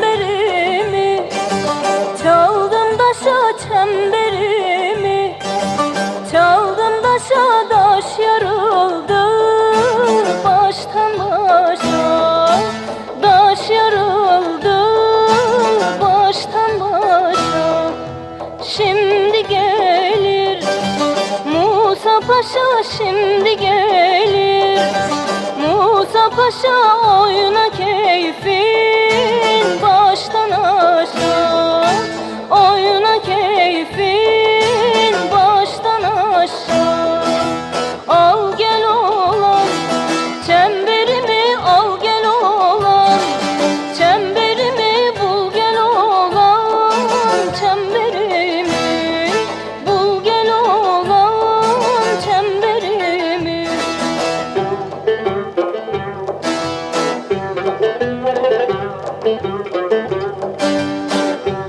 Tembelimi çaldım daşa tembel Musa Paşa şimdi gelir. Musa Paşa oyuna